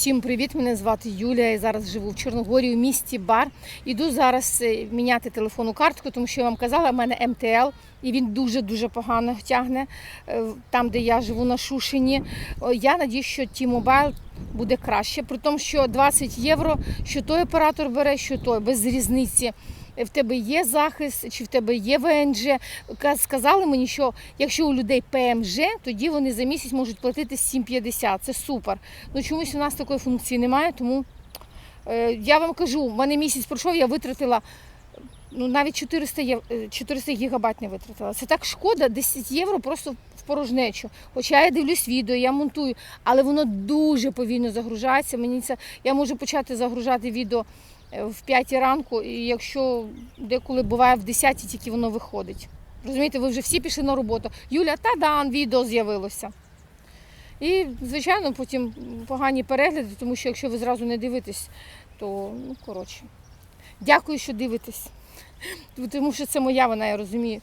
Всім привіт! Мене звати Юлія. Я зараз живу в Чорногорії у місті Бар. Іду зараз е, міняти телефонну картку, тому що я вам казала, в мене МТЛ, і він дуже-дуже погано тягне е, там, де я живу на Шушині. Я надію, що T-Mobile буде краще, при тому, що 20 євро, що той оператор бере, що той, без різниці. В тебе є захист, чи в тебе є ВНЖ. Сказали мені, що якщо у людей ПМЖ, тоді вони за місяць можуть платити 7,50. Це супер. Ну чомусь у нас такої функції немає, тому е, я вам кажу, в мене місяць пройшов, я витратила ну, навіть 400, єв... е, 400 гігабайт не витратила. Це так шкода, 10 євро просто в порожнечу. Хоча я дивлюсь відео, я монтую, але воно дуже повільно загружається. Мені це я можу почати загружати відео е, в 5 ранку, і якщо деколи буває в 10 тільки воно виходить. Розумієте, ви вже всі пішли на роботу. Юля, та дан, відео з'явилося. І, звичайно, потім погані перегляди, тому що якщо ви зразу не дивитесь, то ну коротше. Дякую, що дивитесь. Тому що це моя вина, я розумію.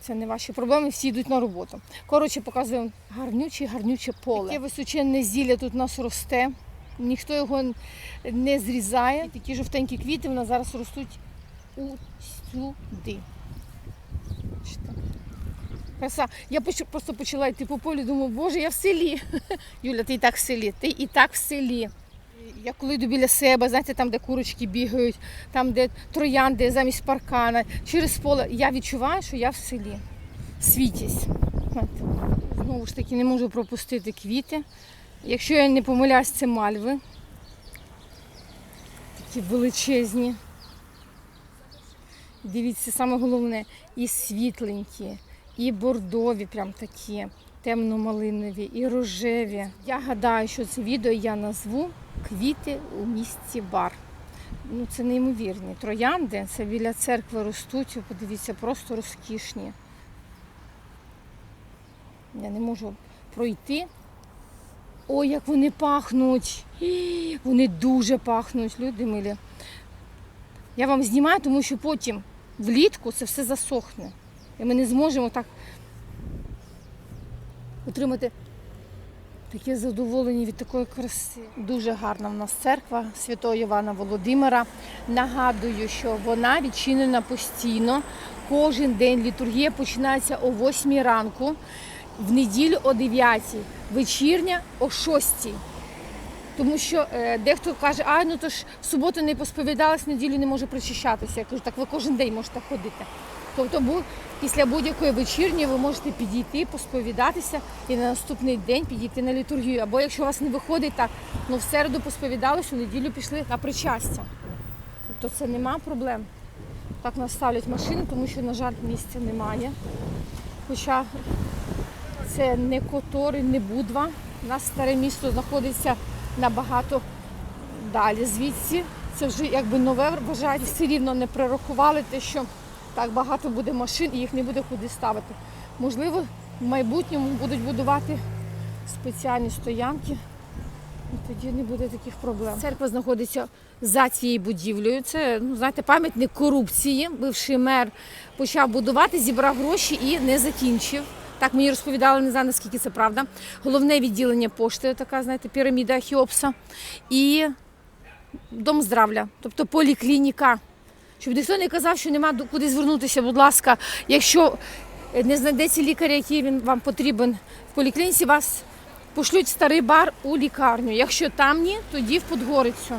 Це не ваші проблеми, всі йдуть на роботу. Коротше, показую вам гарнюче, гарнюче поле. Таке височенне зілля тут у нас росте. Ніхто його не зрізає. Такі жовтенькі квіти в нас зараз ростуть усюди. Краса. Я просто почала йти по полю, думаю, боже, я в селі. Юля, ти і так в селі, ти і так в селі. Я коли йду біля себе, знаєте, там, де курочки бігають, там, де троянди замість паркана, через поле, я відчуваю, що я в селі. Світість. Знову ж таки, не можу пропустити квіти. Якщо я не помиляюсь, це мальви. Такі величезні. Дивіться, саме головне, і світленькі, і бордові, прям такі, темно-малинові, і рожеві. Я гадаю, що це відео я назву Квіти у місті Бар. Ну, це неймовірні. Троянди, це біля церкви ростуть, подивіться, просто розкішні. Я не можу пройти. Ой, як вони пахнуть! Вони дуже пахнуть, люди милі. Я вам знімаю, тому що потім влітку це все засохне. І ми не зможемо так отримати таке задоволення від такої краси. Дуже гарна в нас церква святого Івана Володимира. Нагадую, що вона відчинена постійно. Кожен день літургія починається о 8 ранку, в неділю о 9, вечірня о 6. Тому що е, дехто каже, а ну то ж в суботу не посповідалась, в неділю не може причащатися. Я кажу, так ви кожен день можете ходити. Тобто після будь-якої вечірні ви можете підійти, посповідатися і на наступний день підійти на літургію. Або якщо у вас не виходить так, ну в середу посповідались, у неділю пішли на причастя. Тобто це нема проблем. Так нас ставлять машини, тому що, на жаль, місця немає. Хоча це не Котори, не Будва. У нас старе місто знаходиться набагато далі звідси. Це вже якби нове вважають. Все рівно не прорахували те, що так багато буде машин і їх не буде куди ставити. Можливо, в майбутньому будуть будувати спеціальні стоянки. І тоді не буде таких проблем. Церква знаходиться за цією будівлею. Це, ну, знаєте, пам'ятник корупції. Бивший мер почав будувати, зібрав гроші і не закінчив. Так мені розповідали, не знаю, наскільки це правда. Головне відділення пошти, така, знаєте, піраміда Хіопса. І дом здравля, тобто поліклініка. Щоб ніхто не казав, що нема куди звернутися, будь ласка, якщо не знайдеться лікар, який він вам потрібен в поліклініці, вас пошлють в старий бар у лікарню. Якщо там ні, тоді в Подгорицю.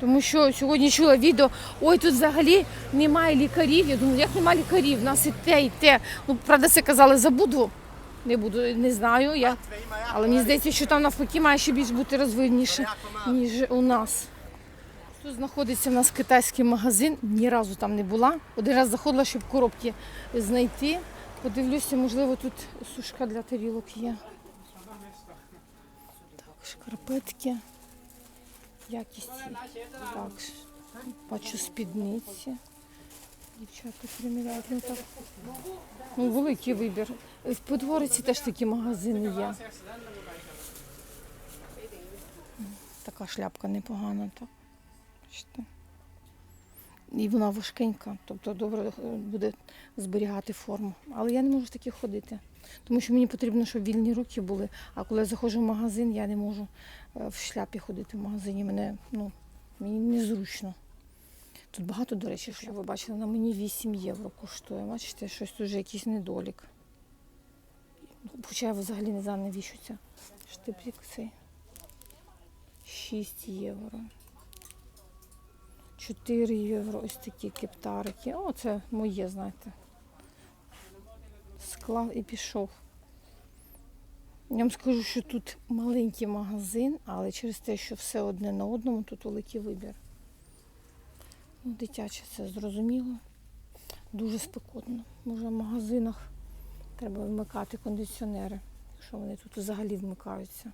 Тому що сьогодні чула відео, ой, тут взагалі немає лікарів. Я думаю, як немає лікарів? У нас і те, і те. Ну, правда, це казали за Будву. Не буду, не знаю. Я. Але мені здається, що там навпаки має ще більш бути розвинніше, ніж у нас. Тут знаходиться в нас китайський магазин, ні разу там не була. Один раз заходила, щоб коробки знайти. Подивлюся, можливо, тут сушка для тарілок є. Так, шкарпетки. Якість. Так, бачу спідниці. Дівчата приміряють. Ну, так. ну, великий вибір. В Подвориці теж такі магазини є. Така шляпка непогана. Так. І вона важкенька, тобто добре е, буде зберігати форму. Але я не можу в таких ходити. Тому що мені потрібно, щоб вільні руки були. А коли я заходжу в магазин, я не можу е, в шляпі ходити в магазині. Мене, ну, мені незручно. Тут багато, до речі, що ви бачили, на мені 8 євро коштує. Бачите, щось тут якийсь недолік. Хоча я взагалі не знаю, навіщо це. Штиплік цей. 6 євро. 4 євро ось такі кептарики. О, це моє, знаєте. Склав і пішов. Я вам скажу, що тут маленький магазин, але через те, що все одне на одному, тут великий вибір. Ну, дитяче це зрозуміло. Дуже спекотно. Може в магазинах треба вмикати кондиціонери, якщо вони тут взагалі вмикаються.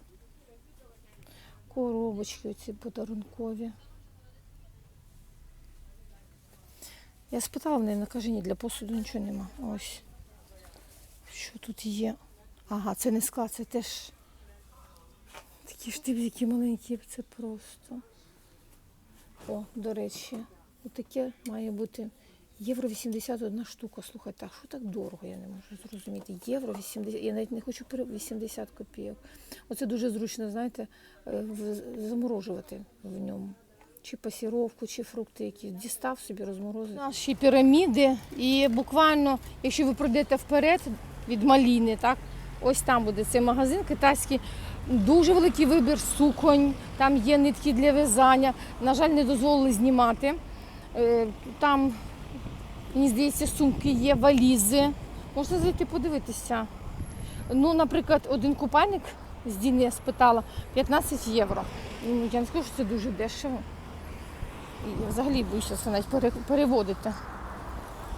Коробочки оці подарункові. Я спитала в неї на кажені, для посуду нічого нема. Ось. Що тут є? Ага, це не склад, це теж такі штибзики маленькі, це просто. О, до речі, отаке має бути євро 81 штука. Слухайте, а що так дорого, я не можу зрозуміти. Євро 80, я навіть не хочу пере- 80 копійок. Оце дуже зручно, знаєте, е, заморожувати в ньому. Чи пасіровку, чи фрукти якісь. Дістав собі, розморозив. Наші піраміди, і буквально, якщо ви пройдете вперед від Маліни, так, ось там буде цей магазин китайський. Дуже великий вибір суконь, там є нитки для в'язання. На жаль, не дозволили знімати. Е, Там, мені здається, сумки є, валізи. Можна зайти подивитися. Ну, наприклад, один купальник з Діни я спитала 15 євро. Ну, я не скажу, що це дуже дешево. І взагалі боюся це навіть пере- переводити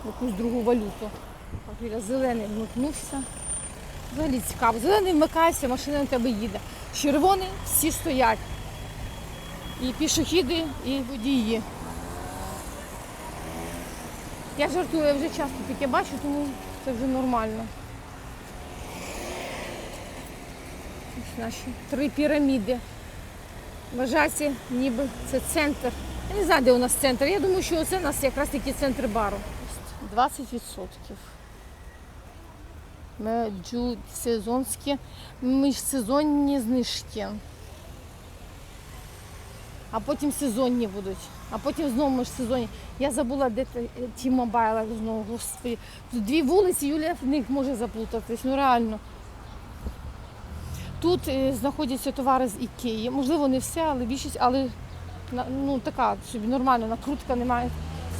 в якусь другу валюту. Юля, зелений вмикнувся. Взагалі цікаво. Зелений вмикається, машина на тебе їде. Червоний всі стоять. І пішохіди, і водії. Я жартую, я вже часто таке бачу, тому це вже нормально. Ось наші три піраміди. Вважається, ніби це центр. Я не знаю, де у нас центр. Я думаю, що це у нас якраз таки центр бару. 20%. Межсезонські, міжсезонні знижки. А потім сезонні будуть. А потім знову міжсезонні. Я забула, де ті мобайли знову, господи. Тут дві вулиці, Юлія в них може заплутатись. Ну реально. Тут е, знаходяться товари з Ікеї. Можливо, не все, але більшість, але ну, така собі нормальна накрутка, немає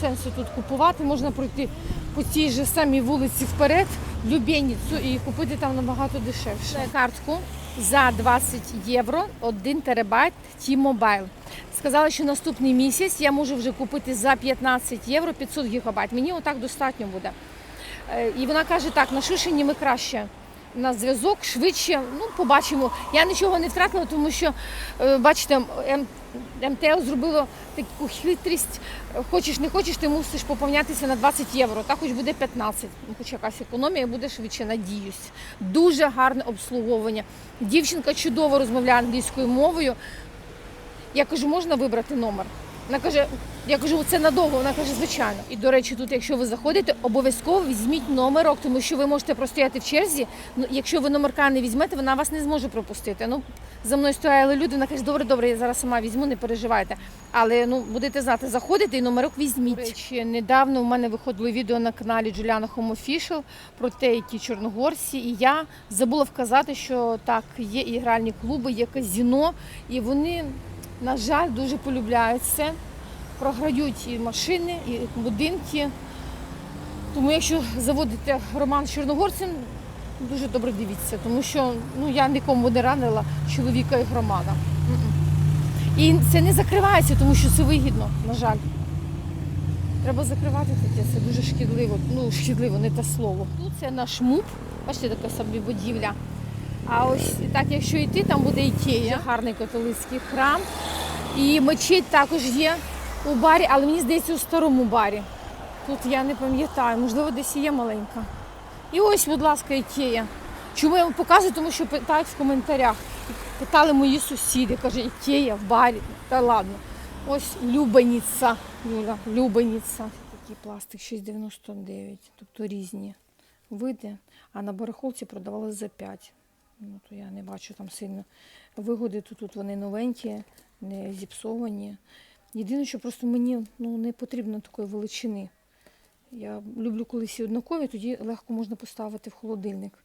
сенсу тут купувати. Можна пройти по цій же самій вулиці вперед, в Любєніцю і купити там набагато дешевше. Картку за 20 євро 1 терабайт T-Mobile. Сказала, що наступний місяць я можу вже купити за 15 євро 500 гігабайт. Мені отак достатньо буде. Е, І вона каже, так, на Шушені ми краще на зв'язок швидше. Ну, побачимо. Я нічого не втратила, тому що, е, бачите, МТЛ зробило таку хитрість. Хочеш, не хочеш, ти мусиш поповнятися на 20 євро. Так хоч буде 15. Ну, хоч якась економія буде швидше, надіюсь. Дуже гарне обслуговування. Дівчинка чудово розмовляє англійською мовою. Я кажу, можна вибрати номер? Вона каже, я кажу, це надовго. Вона каже, звичайно. І до речі, тут, якщо ви заходите, обов'язково візьміть номерок, тому що ви можете простояти в черзі. Ну, якщо ви номерка не візьмете, вона вас не зможе пропустити. Ну, за мною стояли люди, вона каже, добре, добре, я зараз сама візьму, не переживайте. Але ну будете знати, заходите і номерок візьміть. До речі, недавно у мене виходило відео на каналі Home Official про те, які чорногорці. І я забула вказати, що так, є і гральні клуби, є казіно, і вони, на жаль, дуже полюбляють це. Програють і машини, і будинки. Тому якщо заводите роман з чорногорцем, дуже добре дивіться, тому що ну, я нікому не ранила чоловіка і громада. І це не закривається, тому що це вигідно, на жаль. Треба закривати таке, це дуже шкідливо. Ну, шкідливо, не те слово. Тут це наш МУП, бачите, така собі будівля. А ось так, якщо йти, там буде Ікея, гарний католицький храм. І мечеть також є у барі, але мені здається, у старому барі. Тут я не пам'ятаю, можливо, десь є маленька. І ось, будь ласка, Ікея. Чому я вам показую? Тому що питають в коментарях. Питали мої сусіди, каже, Ікея в барі. Та ладно. Ось Любаніця. Юля, Любаніця. Такий пластик 6,99, тобто різні вийде, а на барахолці продавали за 5. Ну, то я не бачу там сильно вигоди. Тут, тут вони новенькі, не зіпсовані. Єдине, що просто мені ну, не потрібно такої величини. Я люблю, коли всі однакові, тоді легко можна поставити в холодильник.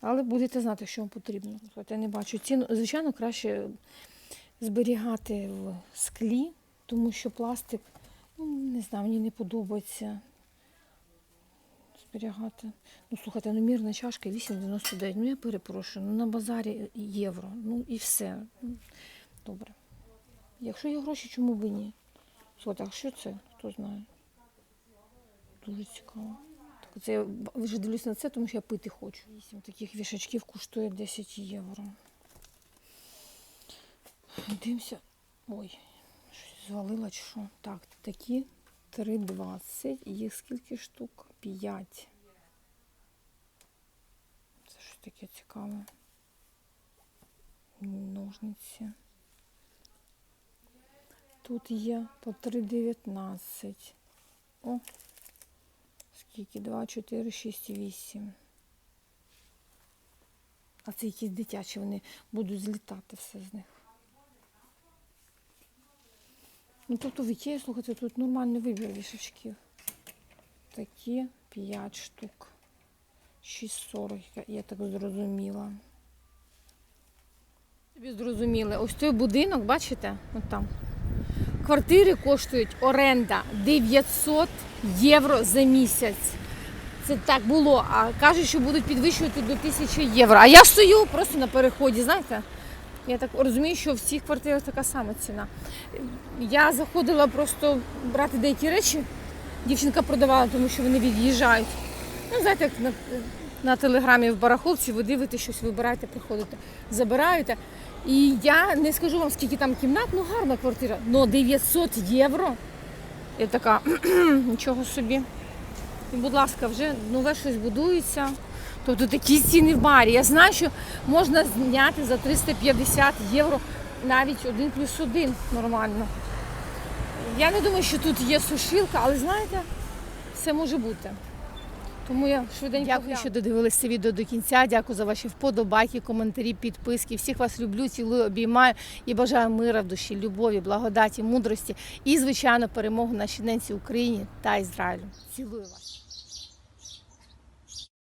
Але будете знати, що вам потрібно. От я не бачу ціну. Звичайно, краще зберігати в склі, тому що пластик, ну, не знаю, мені не подобається зберігати. Ну, слухайте, ну мірна чашка 8,99. Ну я перепрошую, ну на базарі євро. Ну і все. Добре. Якщо є гроші, чому б ні? Слухайте, а що це? Хто знає? Дуже цікаво. Так це я вже дивлюсь на це, тому що я пити хочу. Вісім таких вішачків коштує 10 євро. Дивимося. Ой, щось звалила чи що. Так, такі 3,20. Їх скільки штук? 5. Це щось таке цікаве. Ножниці. Тут є по 3,19. О, скільки? 2, 4, 6, 8. А це якісь дитячі, вони будуть злітати все з них. Ну, тобто в Ікеї, слухайте, тут нормальний вибір вішачків. Такі 5 штук. 6,40, я- я так зрозуміла. Тобі зрозуміли, ось той будинок, бачите, от там. Квартири коштують оренда 900 євро за місяць. Це так було, а кажуть, що будуть підвищувати до 1000 євро. А я стою просто на переході, знаєте? Я так розумію, що в всіх квартирах така сама ціна. Я заходила просто брати деякі речі. Дівчинка продавала, тому що вони від'їжджають. Ну, знаєте, як на, на телеграмі в барахолці ви дивитесь щось, вибираєте, приходите, забираєте. І я не скажу вам, скільки там кімнат, ну гарна квартира. Ну 900 євро. Я така, нічого собі. І, будь ласка, вже нове щось будується. Тобто такі ціни в барі. Я знаю, що можна зняти за 350 євро навіть один плюс один нормально. Я не думаю, що тут є сушилка, але знаєте, все може бути. Тому я швиденько Дякую, гляну. що додивилися це відео до кінця. Дякую за ваші вподобайки, коментарі, підписки. Всіх вас люблю, цілую, обіймаю і бажаю мира в душі, любові, благодаті, мудрості і, звичайно, перемоги нашій ненці Україні та Ізраїлю. Цілую вас.